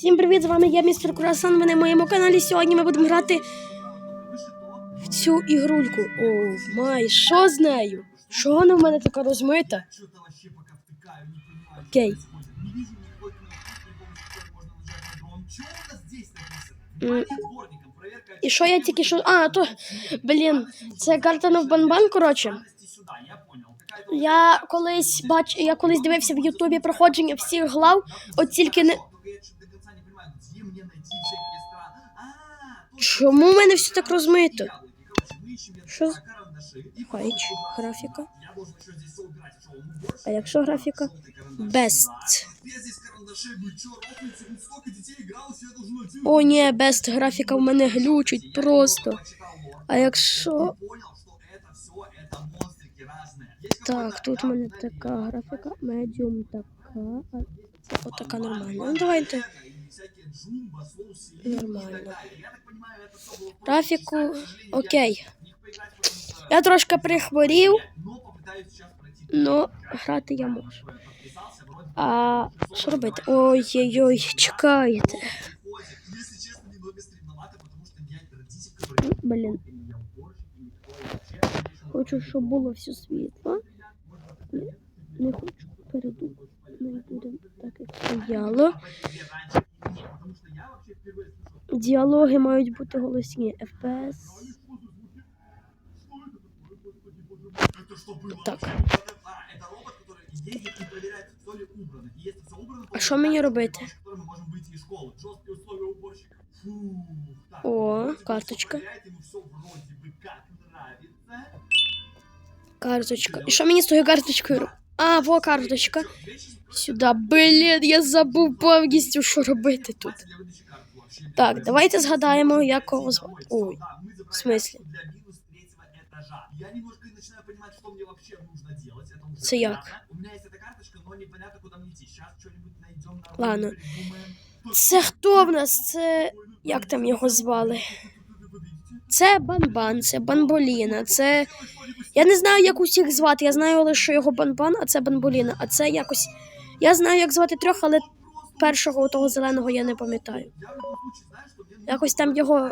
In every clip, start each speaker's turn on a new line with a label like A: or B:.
A: Всім привіт! З вами я, містер Курасан. Ви на моєму каналі. Сьогодні ми будемо грати в цю ігрульку. О, май, що з нею? Що вона в мене така розмита? Окей. І що я тільки що. А, то. Блін, це карта на банбан, коротше.
B: Я
A: колись бач, я колись дивився в Ютубі проходження всіх глав, от тільки не. Чому в мене все так розмито?
B: яблоки. Короче, мы ищем я
A: Что
B: на
A: за-
B: карандаши. И
A: Хайч,
B: потом-
A: графіка.
B: Я должен еще здесь все убирать. Что, он уборщик?
A: А якщо графіка?
B: Желтый карандаш.
A: Best.
B: Да. Без здесь карандашей, вы чё, рофлите? Ну сколько детей игралось, я должен один.
A: О, ні, бест графіка в мене глючить просто. А якщо.
B: понял, что это все, это монстрики разные. Есть
A: Так,
B: какой-то
A: тут у мене
B: явный
A: така графіка, медіум така, а це отака нормальна. Ну давайте
B: и всякие джумба, соусы, и
A: Нормально.
B: так далее. Я так понимаю, это всё было
A: графіку.
B: просто, к сожалению,
A: Окей.
B: я в них поиграть, потому что
A: Я трошки прихворів,
B: но попытаюсь сейчас пройти.
A: но грати я можу.
B: Я подписался, вроде
A: А що робити? Ой-ой-ой, чекайте.
B: ходит. Если честно, немного стремновато, потому что я родитель, который...
A: Блін,
B: Я уборщик, и никакой вообще, конечно,
A: хочу, щоб було все світло. Ні, Не хочу перейду. Не буде так, як стояло.
B: Потому что я вообще впервые слышу.
A: Діалоги мають бути голосні. FPS.
B: Это что было?
A: Так.
B: А, это робот, который ездит и проверяет, все ли убрано. И если все убрано, то
A: А що мені робити?
B: который мы можем выйти из школы. Жесткие условия уборщика. Фу. Так,
A: О,
B: вроде бы всё
A: карточка.
B: проверяет, ему все вроде бы как нравится.
A: Карточка. І що мені з тою карточкою? роб- А, во карточка. Сюди. Блін, я забув повністю, що робити тут.
B: Для выдачи карт вообще.
A: Так, давайте згадаємо, як кого звати. Ой,
B: Да, мы забрали
A: в смысле?
B: карту Для минус третьего этажа. Я немножко начинаю понимать, что мне вообще нужно делать. Это уже
A: Це як?
B: понятно. У меня есть эта карточка, но непонятно, куда мне идти. Сейчас что-нибудь найдем. нормально
A: Ладно.
B: придумаем. Тут-
A: Це хто в нас? Це. Як там його звали? Це Банбан, це Банболіна, це. Я не знаю, як усіх звати. Я знаю лише, що його Банбан, а це Банболіна. А це якось. Я знаю, як звати трьох, але першого того зеленого я не пам'ятаю.
B: Я в любом случае знаю, что мне нужно
A: Якось там його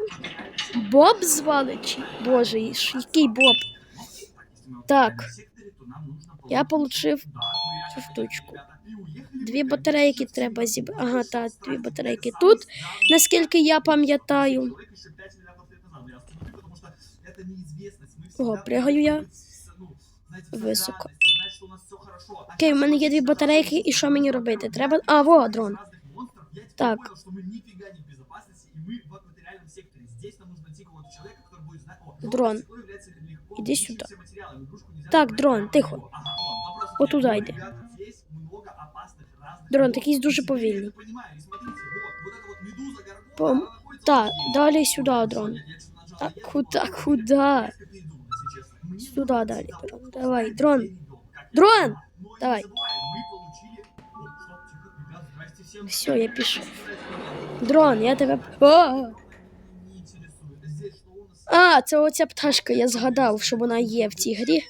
A: Боб звали? Чи Боже, і ж який Боб?
B: Если мы
A: Так.
B: в секторе, то нам нужно
A: Я
B: получить-
A: получив
B: Да, мы
A: цю
B: реально
A: штучку.
B: ребята, и уехали
A: Дві
B: мы,
A: батарейки
B: конечно,
A: треба
B: в
A: зібрати.
B: секторе.
A: Ага, так, дві
B: Самый
A: батарейки
B: самый
A: тут.
B: главный
A: Наскільки я пам'ятаю.
B: человек еще 5 миллиардов лет назад. Я остановлю, потому что это неизвестность. Мы
A: Ого,
B: всегда
A: пригаю я.
B: должны быть, ну, знаете, в
A: Високо.
B: сохранности, знать, что у нас всё хорошо. А
A: Окей, в
B: щас
A: мене є
B: вообще
A: дві батарейки, і що мені робити? Треба. А, во, дрон.
B: разных монстров. Я теперь
A: Так.
B: понял, что мы нифига не в безопасности, и мы в экваториальном секторе. Здесь нам нужно найти какого-то человека, который будет знать... О,
A: Дрон.
B: стекло является легко
A: Иди
B: лучше
A: сюда.
B: все материалы. Игрушку нельзя
A: Так,
B: забрать.
A: дрон,
B: Ага,
A: тихо.
B: о, ага, о, вопрос
A: Вот
B: нет.
A: туда
B: Но,
A: иди.
B: ребята, здесь много опасных разных
A: Дрон,
B: мобов.
A: такий
B: И
A: дуже
B: теперь я
A: повільний.
B: это понимаю. И смотрите, вот, вот эта вот медуза Гаргона,
A: Пом-
B: она находится
A: Так,
B: вот здесь.
A: далі сюди,
B: Всё,
A: дрон.
B: я- я что-то нажал,
A: А
B: я
A: куда,
B: думал,
A: куда?
B: резко передумал, если честно. Мне
A: Сюда
B: нужно
A: дали,
B: сюда,
A: дрон.
B: вот
A: Давай,
B: туда,
A: дрон.
B: где идём, как я
A: Дрон!
B: понимаю. Но не
A: Давай.
B: забываем, мы получили... О, стоп, тихо, ребят, здрасте всем.
A: Все, я пішов.
B: Не
A: Дрон, я тебе. А!
B: интересует. Здесь что у нас?
A: А, це оця пташка, я згадав, що вона є в цій грі.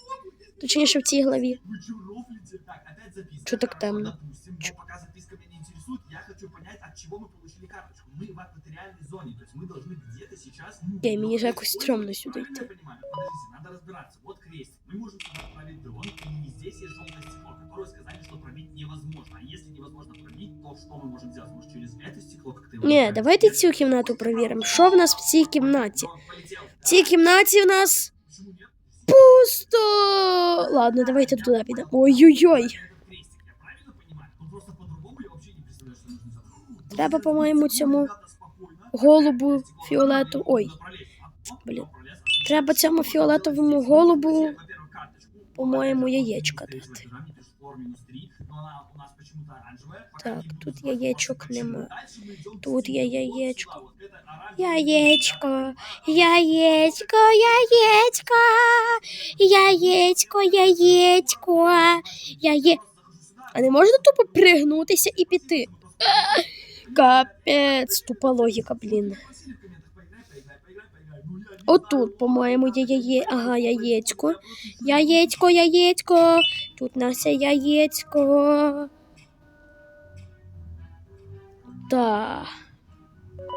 A: Точніше, в цій главі.
B: Вы чё рофлите? Так, опять записка.
A: Чё так темно?
B: Допустим, но пока записка меня не интересует, я хочу понять, от чего мы получили карточку. Мы в экваториальной зоне, то есть мы должны где-то сейчас... ну,
A: Окей, мені ж
B: ну,
A: якось
B: ой,
A: стрьомно сюди
B: правильно
A: йти.
B: я понимаю? Подождите, надо разбираться. Вот крестик. Мы можем сюда отправить дрон, и здесь есть желтое стекло, которое сказали, что пробить невозможно. А если невозможно пробить, то что мы можем сделать? Может, через это стекло как-то его...
A: Ні,
B: направить?
A: давайте цю кімнату провіримо. Що в нас в цій кімнаті?
B: Дрон полетел.
A: В цій кімнаті в нас
B: Почему нет?
A: пусто. Ладно, давайте туди підемо. Ой-ой-ой.
B: Это крестик, я правильно понимаю? Ну просто по-другому я вообще не представляю, что нужно сделать.
A: Треба, по-моєму, цьому
B: Ребята, спокойно.
A: голубу фіолету. Ой, блін. Треба цьому фіолетовому голубу, по-моєму, яєчка дати. Так, тут яєчок нема. Тут є яєчко. Яєчко, яєчко, яєчко, яєчко, яєчко, яє... А не можна тупо пригнутися і піти? Капець, тупа логіка, блін. Отут, по-моєму, є яє... Ага, яєчко. Яєчко, яєчко. Тут є яєчко. Да.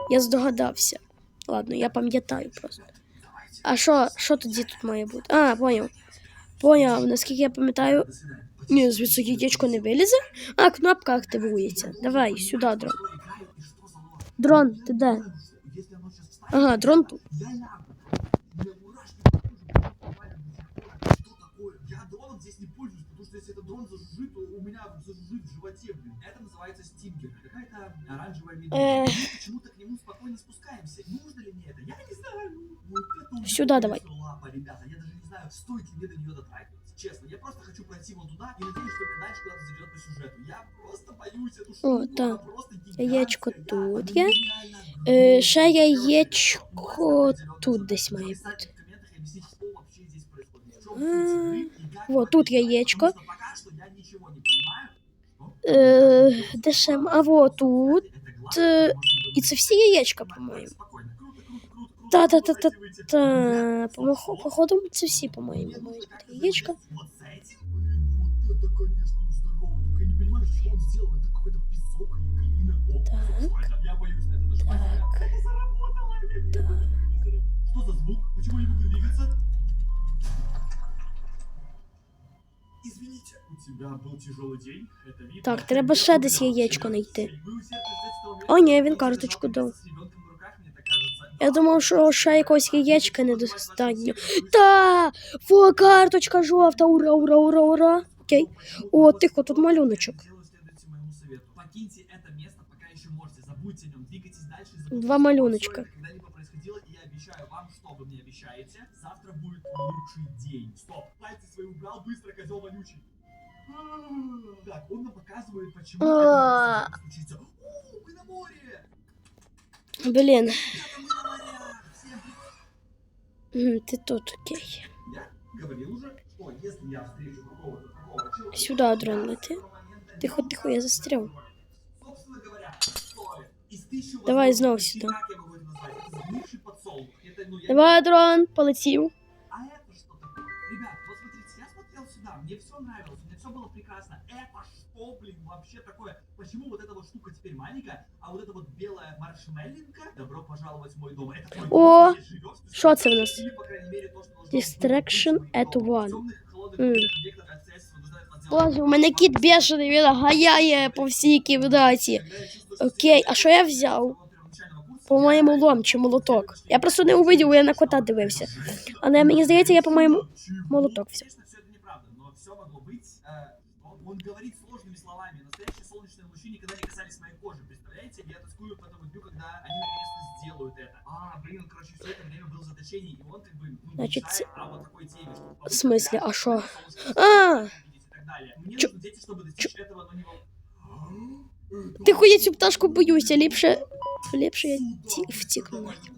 A: Я здогадався. Ладно, я пам'ятаю просто. А що, що тоді тут має бути? А, поняв. Поняв, наскільки я пам'ятаю. Ні, звідси яєчко не вилізе. А, кнопка активується. Давай, сюди, дрон. Дрон, ти де? Ага, дрон тут.
B: я лягу. У меня мурашки по коже буквально до сих пор. Что такое? Я дроном здесь не пользуюсь, потому что если этот дрон зажужжит, то у меня зажужжит в животе, блин. Это называется стингер. Какая-то оранжевая медуза.
A: Эх.
B: Мы почему-то к нему спокойно спускаемся. Нужно ли мне это? Я не знаю. Вот это у меня
A: Сюда давай.
B: лапа, ребята. Я даже не знаю, стоит ли мне до нее дотрагиваться. Честно, я просто хочу пройти вон туда и надеюсь, что меня дальше куда-то заведет по сюжету. Я просто боюсь эту штуку.
A: О, да.
B: она просто гигантская.
A: Яєчко
B: Да,
A: тут
B: она
A: є.
B: нереально
A: Е, ще яєчко тут десь має бути. Во, тут яєчко. Е, де ще? м- А во тут. е, І це всі яєчка, по-моєму. Та-та-та-та. Та, по- походу, це всі, по-моєму, мають бути яєчка.
B: Вот с этим? Вот это, конечно, он здоровый. Только я не понимаю, что он сделал. Это какой-то песок или глина. О,
A: Так.
B: сексуально. Я боюсь на это даже представлять. Это заработало. Я не
A: Так.
B: могу, не заработало. Что за звук? Почему я не могу двигаться? Извините, у тебя был тяжелый день, это видно.
A: Так, треба ще десь яєчко знайти. О, ні, він карточку дав. Я думав, що ще якогось яєчка недостатньо. Та! Во, карточка жовта! Ура, ура, ура, ура! Окей. О, тихо, тут малюночок.
B: И
A: Два малюночка.
B: что когда-либо происходило, и я обещаю вам, что вы мне обещаете, завтра будет лучший день. Стоп, пальцы свои убрал, быстро, козел вонючий. Так, он нам показывает, почему это
A: А.
B: может случиться. О, мы на море!
A: Блін,
B: Ребята, мы на морях! Всем привет!
A: М, ти тут, окей.
B: Я говорил уже, что если я встречу какого-то такого человека...
A: Сюда дрон лети. Тихо, тихо, я застрял.
B: Собственно говоря, стоит. Из тысячи
A: Давай
B: возможных
A: снова
B: причин,
A: сюда.
B: как я могу это назвать? Это сгнивший подсолнух. Это, ну, я
A: Давай, дрон, полетів.
B: А это что такое? Ребят, вот смотрите, я смотрел сюда, мне все нравилось, мне все было прекрасно. Это что, блин, вообще такое? Почему вот эта вот штука теперь маленькая, а вот эта вот белая маршмеллинка? Добро пожаловать в мой дом. Это твой
A: О,
B: дом, где живешь, ты
A: Що це в нас?
B: Или, по крайней мере, то, что должно
A: Distraction
B: быть твоим
A: at
B: домом.
A: one.
B: В темных, холодных
A: М.
B: объектах обстоятельства вынуждают вас делать
A: Боже, у мене кіт бешений, він гаяє по всій кімнаті.
B: Когда я чувствую, что
A: Окей,
B: ситуация
A: а що я взяв?
B: первоначального курса,
A: По-моєму,
B: я-
A: лом чи молоток. Я просто не увидів, я на кота дивився. Але мені здається, я, по-моєму, молоток взяв.
B: он, он говорит сложными словами. Настоящие солнечные лучи никогда не касались моей кожи. Представляете? Я тоскую по тому дню, когда они наконец-то сделают это. А, блин, короче, все это время был в заточении, и он как бы ну,
A: Значит,
B: мечтает о вот такой теме, чтобы
A: в смысле, а шо?
B: солнечные
A: А!
B: лучи увидеть и так далее. Мне
A: Чё-
B: нужны дети, чтобы достичь этого, но не вол-
A: Тихо, я цю пташку боюся, ліпше. Ліпше я ті, втікну. нахер.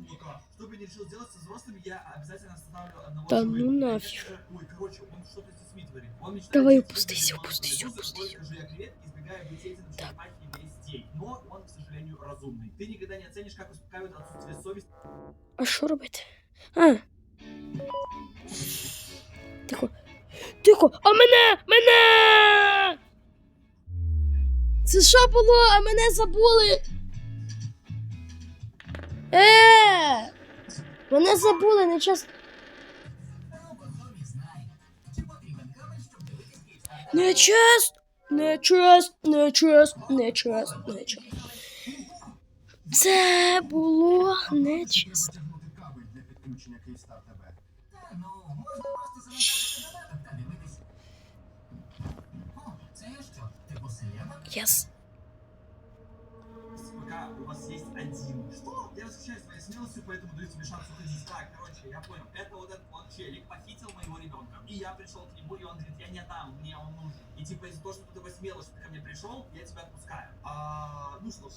B: Что бы ни решил сделать со взрослыми, я обязательно останавливаю одного
A: Да
B: человека.
A: ну нафиг.
B: Ой, короче, он что-то с детьми творит. Он мечтает
A: Давай,
B: жить
A: опустись,
B: ребенком,
A: опустись,
B: медузы,
A: опустись.
B: только жуя крет, избегая быть этим на
A: Так.
B: черепахе весь день. Но он, к сожалению, разумный. Ты никогда не оценишь, как успокаивает отсутствие совести.
A: А що робити? А. Тихо. Тихо. А мене! Мене! Це що було? А мене забули. Е! Мене забули, не час. Не чест! Не чест, не чест, не чест, не чест. Це було нечесно.
C: Тягнути
B: Пока у вас есть один. Что? Я восхищаюсь твоей смелостью, поэтому даю тебе шанс уходить. Так, короче, я понял. Это вот этот вот челик похитил моего ребенка. И я пришел к нему, и он говорит, я не отдам, мне он нужен. И типа из-за того, что ты такой смелый, что ты ко мне пришел, я тебя отпускаю. А, ну что ж.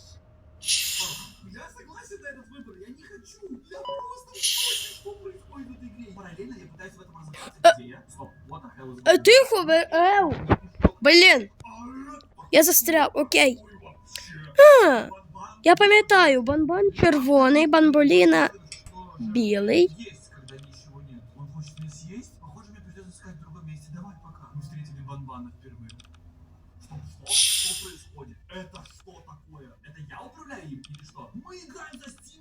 B: Я согласен на этот выбор, я не хочу. Я просто в шоке, что происходит в этой игре. Параллельно я пытаюсь в этом разобраться, где я. Стоп, what the hell is going on?
A: Тихо, ви. Еу. Блін, я застряв, окей. Я пам'ятаю, бонбон червоний, бамболіна білий.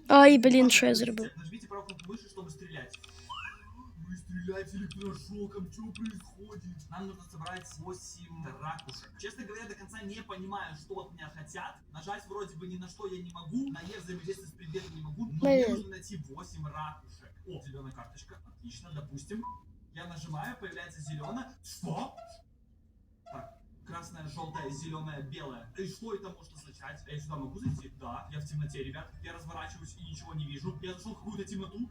A: Ай, блін, що я зробив?
B: Вы стреляете электрошоком, что происходит? Нам нужно собрать 8 ракушек. Честно говоря, до конца не понимаю, что от меня хотят. Нажать вроде бы ни на что я не могу, на Е взаимодействовать с предметом не могу, но мне нужно найти 8 ракушек. О, зеленая карточка, отлично, допустим. Я нажимаю, появляется зеленая. Что? Так, красная, желтая, зеленая, белая. И что это может означать? Я сюда могу зайти? Да, я в темноте, ребят. Я разворачиваюсь и ничего не вижу. Я зашел в какую-то темноту.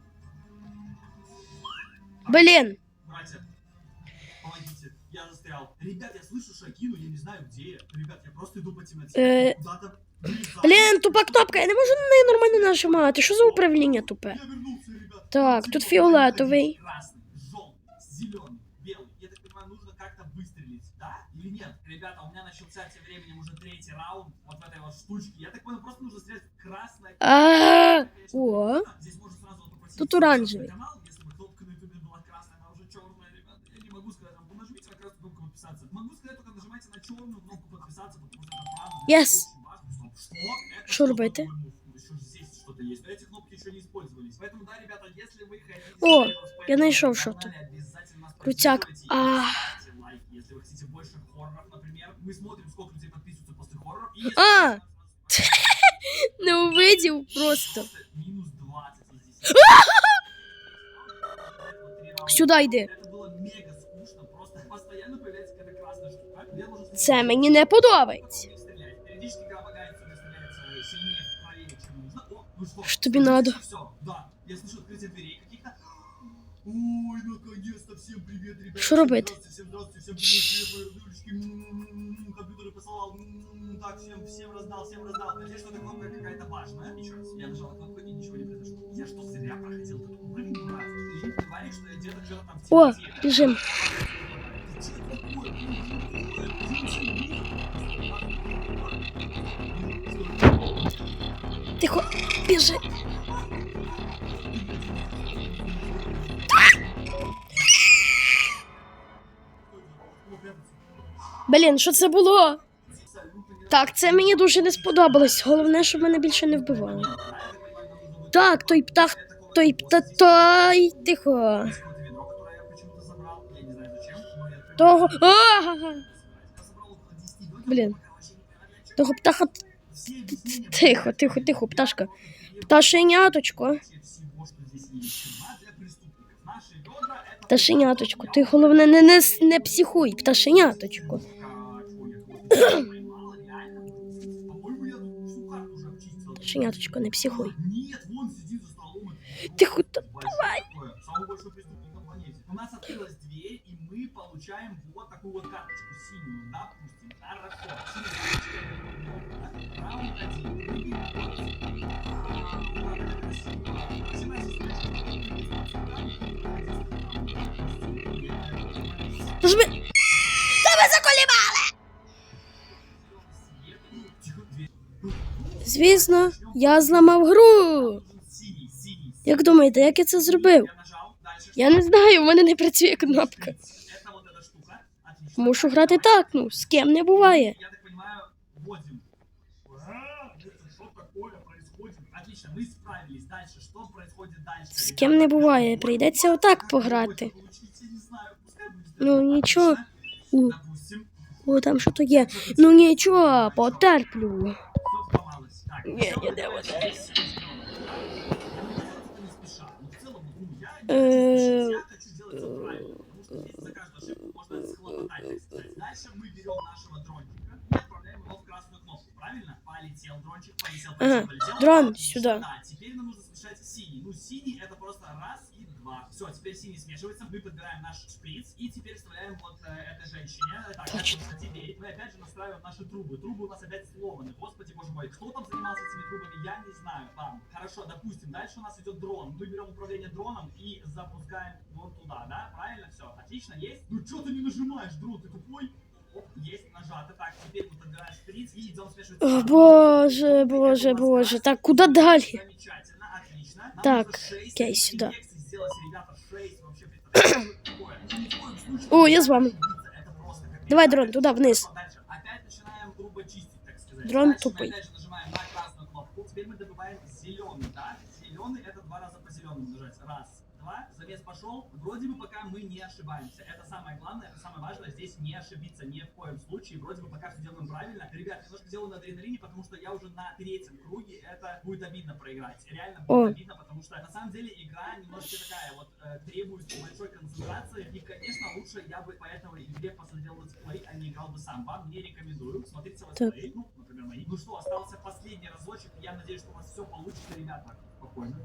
A: Блін,
B: Братья, помогите, я застрял. Ребят, я слышу шаги, но я не знаю, где я. Ребят, я просто иду по темноте.
A: Э,
B: Куда-то вылезаю.
A: блін, тупа кнопка, я не можу на неї нормально нажимати. Що за управління тупе?
B: Я вернулся, ребят.
A: Так,
B: Где
A: тут
B: я
A: фиолетовый.
B: должен ходить? Красный, желтый, зеленый, белый. Я так понимаю, нужно как-то выстрелить, да? Или нет? Ребята, у меня начался тем временем уже третий раунд вот в этой вот штучке. Я так понял, просто нужно стрелять в красное.
A: А,
B: Конечно,
A: О.
B: Здесь можно сразу вот попросить
A: Тут
B: подписаться
A: оранжевый.
B: на канал, подписаться. Могу сказать, только нажимайте на черную кнопку подписаться, потому что это правда
A: Yes.
B: очень важно. Что? Это
A: Что
B: что
A: робити?
B: такое? Ну, еще же здесь что-то есть. Но эти кнопки еще не использовались. Поэтому, да, ребята, если вы хотите...
A: О,
B: чтобы вас
A: я
B: появилось
A: нашел
B: на
A: что-то.
B: канале, обязательно нас
A: Крутяк.
B: поддерживайте и
A: А.
B: ставьте лайк, если вы хотите больше хорроров, например. Мы смотрим, сколько людей подписываются после хорроров. И если
A: А.
B: вы нас-
A: не увидів просто.
B: Минус 20 здесь.
A: Сюди йди.
B: Это было мега
A: Це мені не подобається.
B: стрелять. Периодически игра багается, мне стреляется сильнее, правее, чем нужно. О, ну что?
A: Что тебе надо?
B: Все, да. Я слышу открытие дверей каких-то. Ой, наконец-то, всем привет, ребята.
A: Что робити?
B: Всем здравствуйте, всем привет, привет, мои ребятушки. М-м-м, Компьютеры посылал. М-м-м, Так, всем, всем раздал, всем раздал. Надеюсь, что эта кнопка какая-то важная. Еще раз, я нажал на кнопку и ничего не произошло. Я что, зря проходил этот уровень, брат? Ты не понимаешь, что я где-то что-то там в
A: О,
B: темноте?
A: Тихо, біжи. Блін, що це було? Так, це мені дуже не сподобалось. Головне, щоб мене більше не вбивали. Так, той птах, той пта, той, тихо. Того. Ага.
B: Я забрал около 10 ведер,
A: Блін.
B: пока вообще не понял, для чего.
A: Того птаха.
B: Все объяснения
A: Тихо, тихо, тихо, пташка. Пташеняточко.
B: вообще всего, что здесь есть. Тюрьма для преступников. Наши ведра это...
A: Пташеняточко, ти головне не, не, с- не психуй, пташеняточко.
B: А, чё, я кого-то поймал, реально? По-моему, я тут всю карту уже обчистил.
A: Пташеняточко, не психуй.
B: Нет, вон сидит за столом. это
A: Тихо, та-
B: Давай. мы получаем вот такую вот карточку синюю, допустим. Карточка. Раунд один.
A: Заколібали! Звісно, я зламав гру. Як думаєте, як я це зробив?
B: Я
A: не знаю, у мене не працює кнопка. Мушу грати так, ну, з ким не буває.
B: Я так что? Отлично, мы справились. Дальше, что происходит дальше?
A: З ким не буває, прийдеться отак пограти. Ну, нічого. О, там що є. Ну нічого, потерплю.
B: все сломалось. Так,
A: Не,
B: Дальше мы берем нашего дрончика и отправляем его в красную кнопку, правильно? Полетел дрончик, полетел, полетел, полетел.
A: дрон сюда.
B: Да, теперь нам нужно смешать синий. Ну, синий это просто раз два. Все, теперь синий смешивается. Мы подбираем наш шприц и теперь вставляем вот э, этой женщине. Так,
A: Точно.
B: это теперь. Мы опять же настраиваем наши трубы. Трубы у нас опять сломаны. Господи, боже мой. Кто там занимался этими трубами, я не знаю. Ладно, хорошо, допустим, дальше у нас идет дрон. Мы берем управление дроном и запускаем вот туда, да? Правильно все? Отлично, есть? Ну что ты не нажимаешь, дрон, ты тупой? Оп, есть, нажато. Так, теперь мы подбираем шприц и идем смешивать.
A: О, Боже, боже, боже. Так?
B: Замечательно, отлично. Нам
A: Так, окей, сюда.
B: инъекций
A: о, я с вами. Давай, дрон, туда вниз. Дрон
B: тупий. Теперь мы добываем зеленый, да? Зеленый это два раза по зеленому нажать. Раз два, замес пошел. Вроде бы пока мы не ошибаемся. Это самое главное, это самое важное. Здесь не ошибиться ни в коем случае. Вроде бы пока все делаем правильно. Ребят, немножко делаю на адреналине, потому что я уже на третьем круге. Это будет обидно проиграть. Реально будет
A: О.
B: обидно, потому что на самом деле игра немножко такая вот э, требует большой концентрации. И, конечно, лучше я бы по этой игре посмотрел летсплей, а не играл бы сам. Вам не рекомендую. Смотрите летсплей. Ну, например, мои. Ну что, остался последний разочек. Я надеюсь, что у вас все получится, ребята. Спокойно.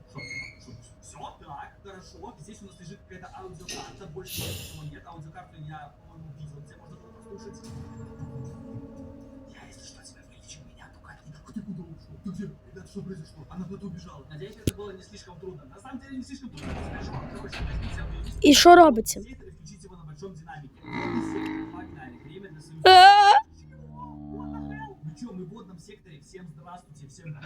B: Все, так, хорошо. Здесь у нас лежит какая-то аудиокарта. Больше ничего нет. Аудиокарту я, по-моему, видел, где можно было послушать. Я, если что, тебя вылечу, меня пугать не
C: Ты куда ушел? Ты где? Ребята, что произошло?
B: Она куда-то убежала. Надеюсь, это было не слишком трудно. На самом деле не слишком трудно. Скажу вам, короче, возьмите аудио-
A: І що робиться?
B: Сектор и включите его на большом динамике. Водный сектор, погнали. Время для союза. водном секторе. Всем здравствуйте, всем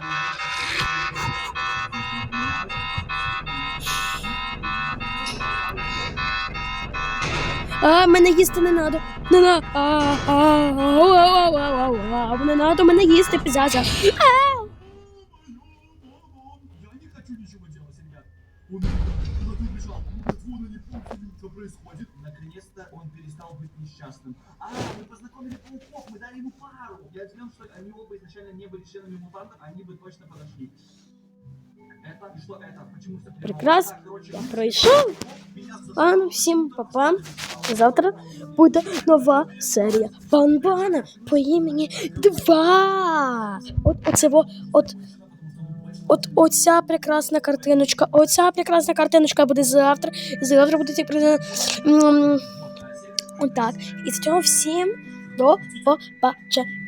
A: А, мене їсти не надо. Не на. А, а, не надо мене їсти, пізязя.
B: Я не хочу ничего делать, ребят. Он куда-то убежал. Вот вон они, помните, что происходит. Наконец-то он перестал быть несчастным. А, пару. Я удивлен, что они оба изначально не были членами мутантов, они бы точно подошли. Это, и что это? Почему все
A: Прекрасно.
B: Так, короче,
A: Я
B: мы-
A: пройшов.
B: Меня
A: А, ну всім па-па. Завтра буде нова серія Банбана по імені 2. От оце во, от, от оця прекрасна картиночка. Оця прекрасна картиночка буде завтра. Завтра буде ці Отак. І з цього всім до побачення.